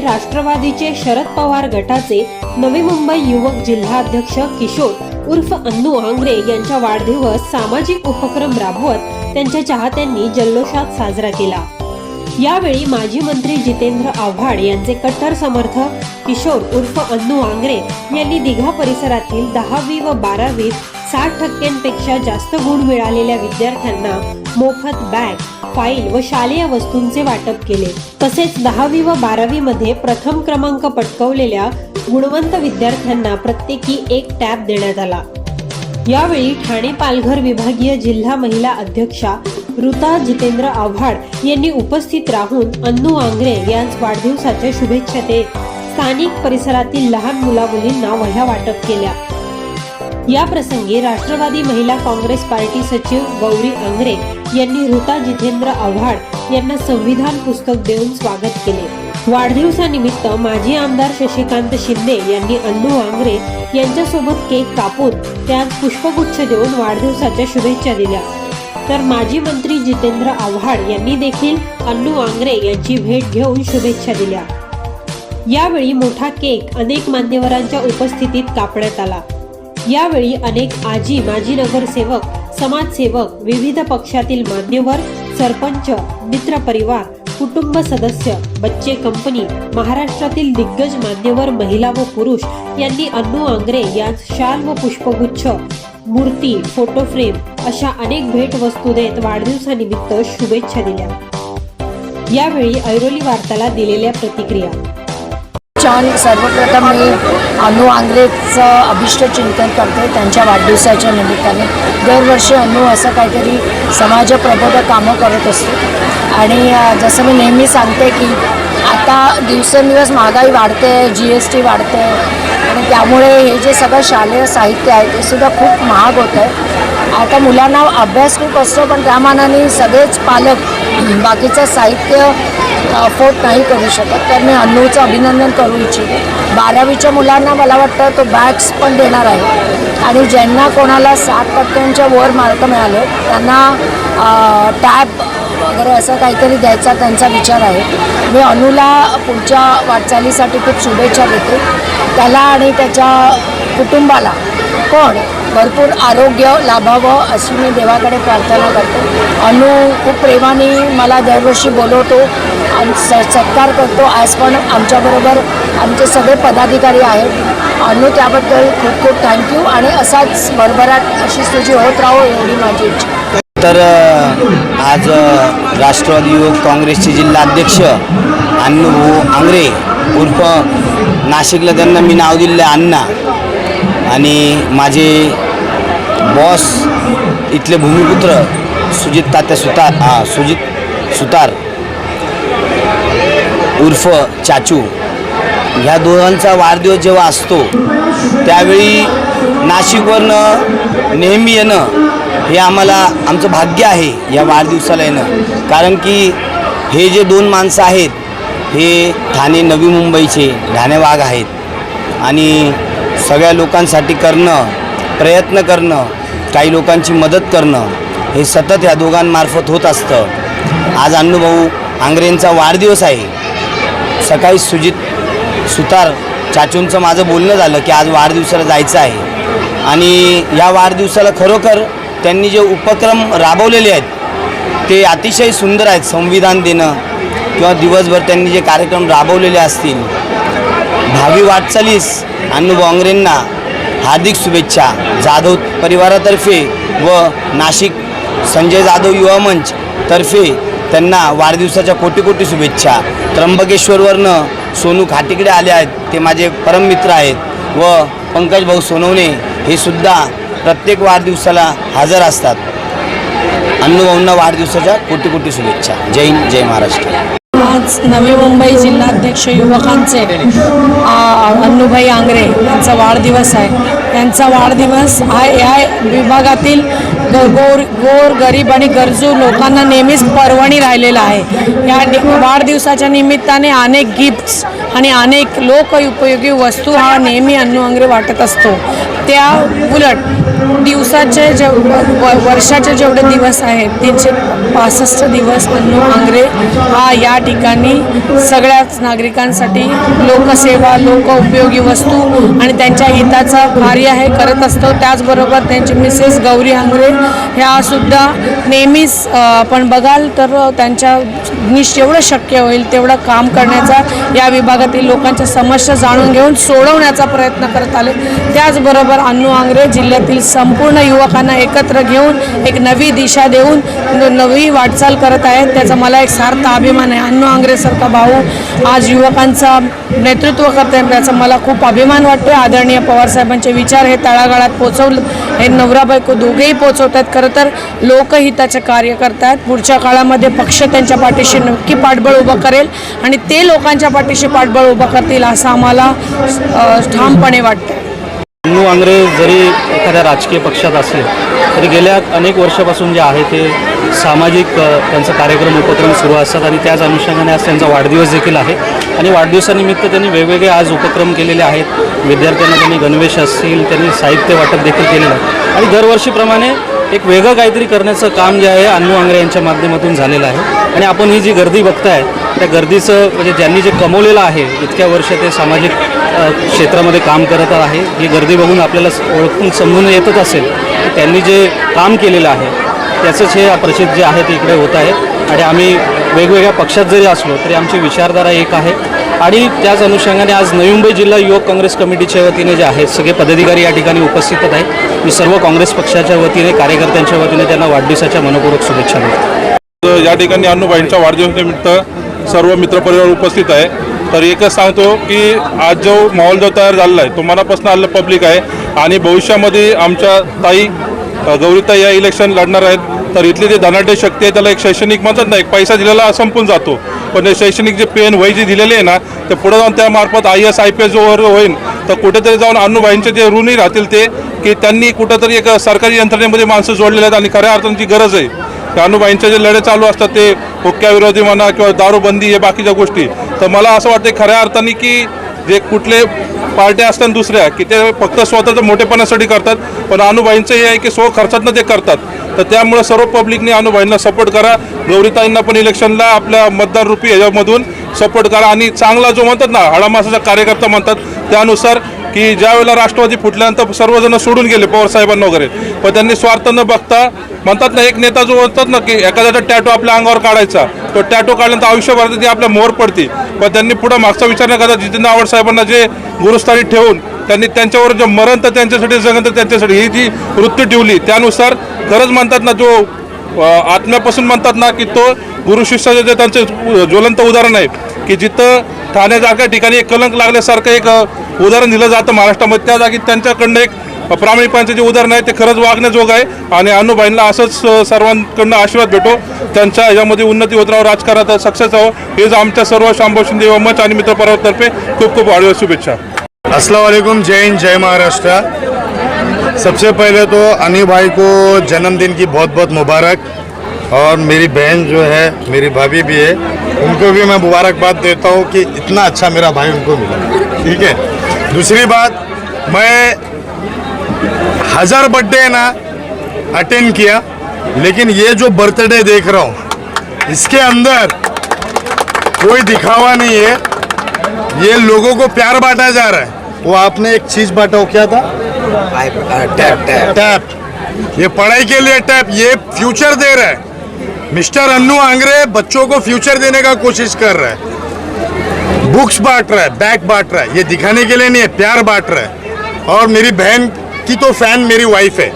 राष्ट्रवादीचे शरद पवार गटाचे नवी मुंबई युवक जिल्हाध्यक्ष किशोर उर्फ अन्नू आंग्रे यांच्या वाढदिवस सामाजिक उपक्रम राबवत त्यांच्या चाहत्यांनी जल्लोषात साजरा केला. यावेळी माजी मंत्री जितेंद्र आव्हाड यांचे कट्टर समर्थक किशोर उर्फ अन्नू आंग्रे यांनी दिघा परिसरातील दहावी व बारावीत साठ टक्क्यांपेक्षा जास्त गुण मिळालेल्या विद्यार्थ्यांना मोफत बॅग फाईल व शालेय वस्तूंचे वाटप केले. तसेच दहावी व बारावी मध्ये प्रथम क्रमांक पटकवलेल्या गुणवंत विद्यार्थ्यांना प्रत्येकी एक टॅब देण्यात आला. यावेळी ठाणे पालघर विभागीय जिल्हा महिला अध्यक्षा ऋता जितेंद्र आव्हाड यांनी उपस्थित राहून अन्नू आंग्रे यांस वाढदिवसाच्या शुभेच्छा देत स्थानिक परिसरातील लहान मुला मुलींना वह्या वाटप केल्या. या प्रसंगी राष्ट्रवादी महिला काँग्रेस पार्टी सचिव गौरी आंग्रे यांनी ऋता जितेंद्र आव्हाड यांना संविधान पुस्तक देऊन स्वागत केले. वाढदिवसानिमित्त माजी आमदार शशिकांत शिंदे यांनी अन्नू आंग्रे यांच्यासोबत केक कापून त्यात पुष्पगुच्छ देऊन वाढदिवसाच्या शुभेच्छा दिल्या. तर माजी मंत्री जितेंद्र आव्हाड यांनी देखील अन्नू आंग्रे यांची भेट घेऊन शुभेच्छा दिल्या. यावेळी मोठा केक अनेक मान्यवरांच्या उपस्थितीत कापण्यात आला. यावेळी अनेक आजी माजी नगरसेवक समाजसेवक विविध पक्षातील मान्यवर सरपंच मित्र परिवार कुटुंब सदस्य बच्चे कंपनी महाराष्ट्रातील दिग्गज मान्यवर महिला व पुरुष यांनी अन्नू आंग्रे यांस शाल व पुष्पगुच्छ मूर्ती फोटो फ्रेम अशा अनेक भेटवस्तू देत वाढदिवसानिमित्त शुभेच्छा दिल्या. यावेळी ऐरोली वार्ताला दिलेल्या प्रतिक्रिया. छान सर्वप्रथम मी अनु आंग्रेचं अभिष्ट चिंतन करते. त्यांच्या वाढदिवसाच्या निमित्ताने दरवर्षी अनु असं काहीतरी समाजप्रबोधक कामं करत असतो. आणि जसं मी नेहमी सांगते की आता दिवसेंदिवस महागाई वाढते जी एस टी वाढते आणि त्यामुळे हे जे सगळं शालेय साहित्य आहे ते सुद्धा खूप महाग होतं आहे. आता मुलांना अभ्यास खूप असतो पण त्या मानाने सगळेच पालक बाकीचं साहित्य अफोर्ड नाही करू शकत. तर मी अन्नूचं अभिनंदन करू इच्छिते. बारावीच्या मुलांना मला वाटतं तो बॅग्स पण देणार आहे. आणि ज्यांना कोणाला सात टक्क्यांच्या वर मार्क मिळाले त्यांना टॅब वगैरे असं काहीतरी द्यायचा त्यांचा विचार आहे. मी अनुला पुढच्या वाटचालीसाठी खूप शुभेच्छा देते. त्याला आणि त्याच्या कुटुंबाला पण भरपूर आरोग्य लाभावं अशी मी देवाकडे प्रार्थना करते. अनु खूप प्रेमाने मला दरवर्षी बोलवतो आणि स सत्कार करतो. आज पण आमच्याबरोबर आमचे सगळे पदाधिकारी आहेत. अनु त्याबद्दल खूप खूप थँक्यू आणि असाच भरभराट अशी तुझी होत राहो एवढी माझी इच्छा. तर आज राष्ट्रवादी युवक काँग्रेसचे जिल्हाध्यक्ष अण्णू आंग्रे उर्फ नाशिकला त्यांना मी नाव दिलेलं आहे अण्णा. आणि माझे बॉस इथले भूमिपुत्र सुजित तात्या सुतार हा सुजित सुतार उर्फ चाचू ह्या दोघांचा वाढदिवस जेव्हा असतो त्यावेळी नाशिकवरनं नेहमी येणं हे आम्हाला आमचं भाग्य आहे या वाढदिवसाला येणं. कारण की हे जे दोन माणसं आहेत हे ठाणे नवी मुंबईचे ठाणे वाघ आहेत. आणि सगळ्या लोकांसाठी करणं प्रयत्न करणं काही लोकांची मदत करणं हे सतत या दोघांमार्फत होत असतं. आज अण्णूभाऊ आंग्रेंचा वाढदिवस आहे. सकाळी सुजित सुतार चाचूंचं माझं बोलणं झालं की आज वाढदिवसाला जायचं आहे. आणि या वाढदिवसाला खरोखर त्यांनी जे उपक्रम राबवलेले आहेत ते अतिशय सुंदर आहेत संविधान देणं किंवा दिवसभर त्यांनी जे कार्यक्रम राबवलेले असतील. भावी वाटचालीस अण्णू आंग्रेंना हार्दिक शुभेच्छा. जाधव परिवारातर्फे व नाशिक संजय जाधव युवा मंच तर्फे त्यांना वाढदिवसाच्या कोटी कोटी शुभेच्छा. त्र्यंबकेश्वरवरनं सोनू खाटीकडे आले आहेत. ते माझे परममित्र आहेत. व पंकज भाऊ सोनवणे हे सुद्धा प्रत्येक वाढदिवसाला हजर असतात. अण्णूभाऊंना वाढदिवसाच्या कोटी कोटी शुभेच्छा. जय हिंद जय महाराष्ट्र. आज नवी मुंबई जिल्हाध्यक्ष युवकांचे अन्नूभाई आंग्रे यांचा वाढदिवस आहे. त्यांचा वाढदिवस हा या विभागातील ग- गोर गोर गरीब आणि गरजू लोकांना नेहमीच पर्वणी राहिलेला आहे. या वाढदिवसाच्या निमित्ताने अनेक गिफ्ट्स आणि अनेक लोक उपयोगी वस्तू हा नेहमी अन्नू आंग्रे वाटत असतो. त्या उलट दिवसाचे जेव व- वर्षाचे जेवढे दिवस आहेत तीनशे पासष्ट दिवस अण्णू आंग्रे हा या ठिकाणी सगळ्याच नागरिकांसाठी लोकसेवा लोक उपयोगी वस्तू आणि त्यांच्या हिताचा कार्य हे करत असतो. त्याचबरोबर त्यांची मिसेस गौरी आंग्रे ह्यासुद्धा नेहमीच आपण बघाल तर त्यांच्या निश जेवढं शक्य होईल तेवढं काम करण्याचा या विभागातील लोकांच्या समस्या जाणून घेऊन सोडवण्याचा प्रयत्न करत आले. त्याचबरोबर अण्णू आंग्रे जिल्ह्यातील संपूर्ण युवकांना एकत्र घेऊन एक नवी दिशा देऊन नवी वाटचाल करत आहेत. त्याचा मला एक सार्थ अभिमान आहे. अण्णू आंग्रेसारखा भाऊ आज युवकांचा नेतृत्व करते त्याचा मला खूप अभिमान वाटतो आदरणीय पवारसाहेबांचे विचार हे तळागाळात पोचवलं. हे नवरा बायको दोघेही पोचवत आहेत. खरं तर लोकहिताचे कार्य करतात पुढच्या काळामध्ये पक्ष त्यांच्या पाठीशी नक्की पाठबळ उभं करेल आणि ते लोकांच्या पाठीशी पाठबळ उभं करतील असं आम्हाला ठामपणे वाटतं अण्णू आंग्रे जरी एखाद्या राजकीय पक्षात असले तरी गेल्या अनेक वर्षापासून जे आहे ते सामाजिक त्यांचं त्यांचा कार्यक्रम उपक्रम सुरू असतात आणि त्याच अनुषंगाने आज त्यांचा वाढदिवस देखील आहे. आणि वाढदिवसानिमित्त त्यांनी वेगवेगळे आज उपक्रम केलेले आहेत. विद्यार्थ्यांना त्यांनी गणवेश असतील त्यांनी साहित्य वाटप देखील केलेलं आहे. आणि दरवर्षीप्रमाणे एक वेगळं काहीतरी करण्याचं काम जे आहे अण्णू आंग्रे यांच्या माध्यमातून झालेलं आहे. आणि आपण ही जी गर्दी बघताय त्या गर्दीचं म्हणजे ज्यांनी जे कमवलेलं आहे इतक्या वर्ष ते सामाजिक क्षेत्रामध्ये काम करत आहे. ही गर्दी बघून आपल्याला ओळखून समजून येतच असेल त्यांनी जे काम केलेलं आहे त्याचंच हे प्रसिद्ध जे आहे ते इकडे होत आहे. आणि आम्ही वेगवेगळ्या पक्षात जरी असलो तरी आमची विचारधारा एक आहे. आणि त्याच अनुषंगाने आज नवी मुंबई जिल्हा युवक काँग्रेस कमिटीच्या वतीने जे आहेत सगळे पदाधिकारी या ठिकाणी उपस्थित आहेत. मी सर्व काँग्रेस पक्षाच्या वतीने कार्यकर्त्यांच्या वतीने त्यांना वाढदिवसाच्या मनपूर्वक शुभेच्छा देतो. या ठिकाणी अन्नूबाईंच्या वाढदिवसानिमित्त सर्व मित्रपरिवार उपस्थित आहे. तर एकच सांगतो की आज जो माहोल जो तयार झालेला आहे तो मनापासून आलेलं पब्लिक आहे. आणि भविष्यामध्ये आमच्या ताई गौरीताई या इलेक्शन लढणार आहेत. तर इथली जी धनाढ्य शक्ती आहे त्याला एक शैक्षणिक म्हणतात ना एक पैसा दिलेला संपून जातो. पण हे शैक्षणिक जे पेन वय जी दिलेली आहे ना ते पुढे जाऊन त्यामार्फत I S I P S वर होईल तर कुठेतरी जाऊन अण्णूबाईंचे जे ऋणही राहतील ते की त्यांनी कुठंतरी एक सरकारी यंत्रणेमध्ये माणसं जोडलेले आहेत आणि खऱ्या अर्थांची गरज आहे कानूबाईंचे अणुबाईंचे जे लढे चालू असतात ते हुक्क्याविरोधी म्हणा किंवा दारूबंदी हे बाकीच्या गोष्टी. तर मला असं वाटतं खऱ्या अर्थाने की जे कुठले पार्ट्या असतात दुसऱ्या की ते फक्त स्वतःच्या मोठेपणासाठी करतात पण अणुबाईंचं हे आहे की स्व खर्चातनं ते करतात. तर त्यामुळे सर्व पब्लिकने अणुबाईंना सपोर्ट करा. गौरीताईंना पण इलेक्शनला आपल्या मतदार रुपी ह्याच्यामधून सपोर्ट करा. आणि चांगला जो म्हणतात ना हाडामासाचा कार्यकर्ता म्हणतात त्यानुसार की ज्यावेळेला राष्ट्रवादी फुटल्यानंतर सर्वजण सोडून गेले पवार साहेबांना वगैरे. पण त्यांनी स्वार्थ न बघता म्हणतात ना एक नेता जो होतात ना की एखाद्याचा टॅटो आपल्या अंगावर काढायचा तो टॅटो काढल्यानंतर आयुष्यभरात ती आपल्या मोहर पडते. पण त्यांनी पुढं मागचा विचार न करता जितेंद्र आव्हाड साहेबांना जे गुरुस्थानी ठेवून त्यांनी त्यांच्यावर जे मरण तर त्यांच्यासाठी जगन तर त्यांच्यासाठी ही जी वृत्ती ठेवली त्यानुसार खरंच म्हणतात ना जो आत्म्यापासून म्हणतात ना की तो गुरुशिष्याचं जे त्यांचं ज्वलंत उदाहरण आहे की जिथं ठाण्यासारख्या ठिकाणी एक कलंक लागल्यासारखं एक उदाहरण दिलं जातं महाराष्ट्रामध्ये. त्या जागी त्यांच्याकडनं एक प्रामाणिकपणाचं जे उदाहरण आहे ते खरंच वागण्याजोग आहे. आणि अनुभाईंना असंच सर्वांकडनं आशीर्वाद भेटो. त्यांच्या याच्यामध्ये उन्नती होत राहो राजकारणात सक्सेस व्हावं. हेच आमच्या सर्व शांभव शिंदे व मंच आणि मित्रपर्वातर्फे खूप खूप वाढदिवस शुभेच्छा. अस्सलाम जय हिंद जय महाराष्ट्र. सबसे पहले तो अनी भाई को जन्मदिन की बहुत बहुत मुबारक. और मेरी बहन जो है मेरी भाभी भी है उनको भी मैं मुबारकबाद देता हूँ कि इतना अच्छा मेरा भाई उनको मिला। ठीक है? दूसरी बात मैं हज़ार बर्थडे ना अटेंड किया लेकिन ये जो बर्थडे देख रहा हूँ इसके अंदर कोई दिखावा नहीं है। ये लोगों को प्यार बांटा जा रहा है। वो आपने एक चीज़ बांटा वो क्या था? टैप टैप ये पढ़ाई के लिए टैप ये फ्यूचर दे रहा है। मिस्टर अन्नू आंग्रे बच्चों को फ्यूचर देने का कोशिश कर रहा है। बुक्स बांट रहा है, बैग बांट रहा है, ये दिखाने के लिए नहीं है, प्यार बांट रहा है। और मेरी बहन की तो फ़ैन मेरी वाइफ है,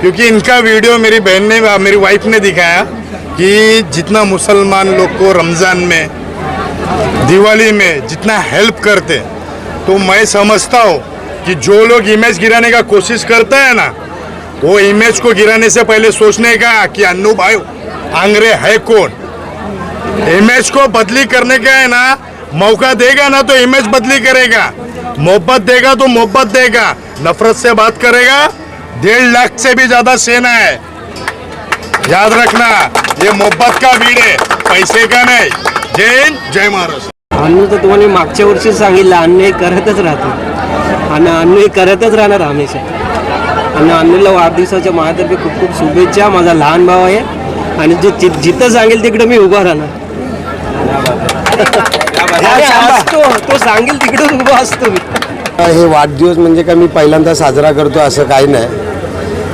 क्योंकि इनका वीडियो मेरी बहन ने मेरी वाइफ ने दिखाया कि जितना मुसलमान लोग को रमज़ान में, दिवाली में जितना हेल्प करते तो मैं समझता हूँ कि जो लोग इमेज गिराने का कोशिश करते हैं ना, वो इमेज को गिराने से पहले सोचने का कि अन्नू भाई आंग्रे है कौन इमेज को बदली करने का है ना मौका देगा ना तो इमेज बदली करेगा. मोहब्बत देगा तो मोहब्बत देगा. नफरत से बात करेगा डेढ़ लाख से भी ज्यादा सेना है. याद रखना ये मोहब्बत का भीड़ है पैसे का नहीं. जय हिंद जय महाराष्ट्र. अण्णू तर तुम्हाला मी मागच्या वर्षी सांगितलं अण्णू हे करतच राहतो. आणि अण्णू हे करतच राहणार हमेशा आणि अनिलला वाढदिवसाच्या माझ्यातर्फे खूप खूप शुभेच्छा. माझा लहान भाव आहे. आणि जो जिथं सांगेल तिकडे मी उभा राहणार. तो सांगेल तिकडे उभा असतो मी. हे वाढदिवस म्हणजे का मी पहिल्यांदा साजरा करतो असं काही नाही.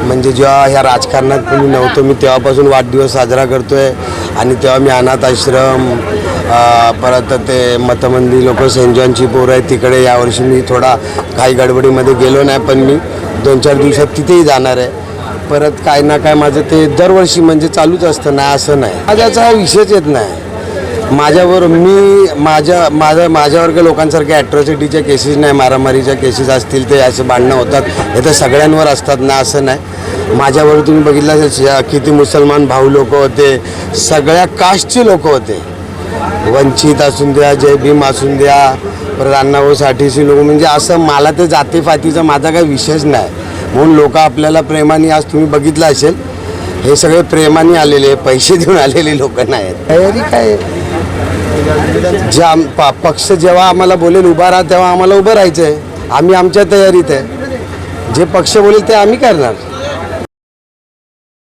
म्हणजे जेव्हा ह्या राजकारणात कोणी नव्हतं मी तेव्हापासून वाढदिवस साजरा करतो आहे आणि तेव्हा मी अनाथ आश्रम परत ते मतमंदी लोक सेंट जॉनची पोरं आहेत तिकडे यावर्षी मी थोडा काही गडबडीमध्ये गेलो नाही पण मी दोन चार दिवसात तिथेही जाणार आहे. परत काय ना काय माझं ते दरवर्षी म्हणजे चालूच असतं नाही असं नाही. माझ्याचा हा विषयच येत नाही. माझ्यावर मी माझ्या माझ्या माझ्यावर्ग लोकांसारख्या ॲट्रॉसिटीच्या केसेस नाही मारामारीच्या केसेस असतील ते असे भांडणं होतात. हे तर सगळ्यांवर असतात ना असं नाही. माझ्यावर तुम्ही बघितलं असेल किती मुसलमान भाऊ लोक होते. सगळ्या कास्टचे लोक होते. वंचित असून द्या जय भीम असून द्या परत अण्णाभाऊ साठीशी लोक. म्हणजे असं मला ते जातीपातीचा माझा काही विषयच नाही. म्हणून लोक आपल्याला प्रेमाने आज तुम्ही बघितलं असेल हे सगळे प्रेमाने आलेले पैसे देऊन आलेले लोक नाहीत तयारी काय जे आम प- पक्ष जेव्हा आम्हाला बोलेल उभा राहा तेव्हा आम्हाला उभं राहायचं आहे आम्ही आमच्या तयारीत आहे. जे पक्ष बोलेल ते आम्ही करणार.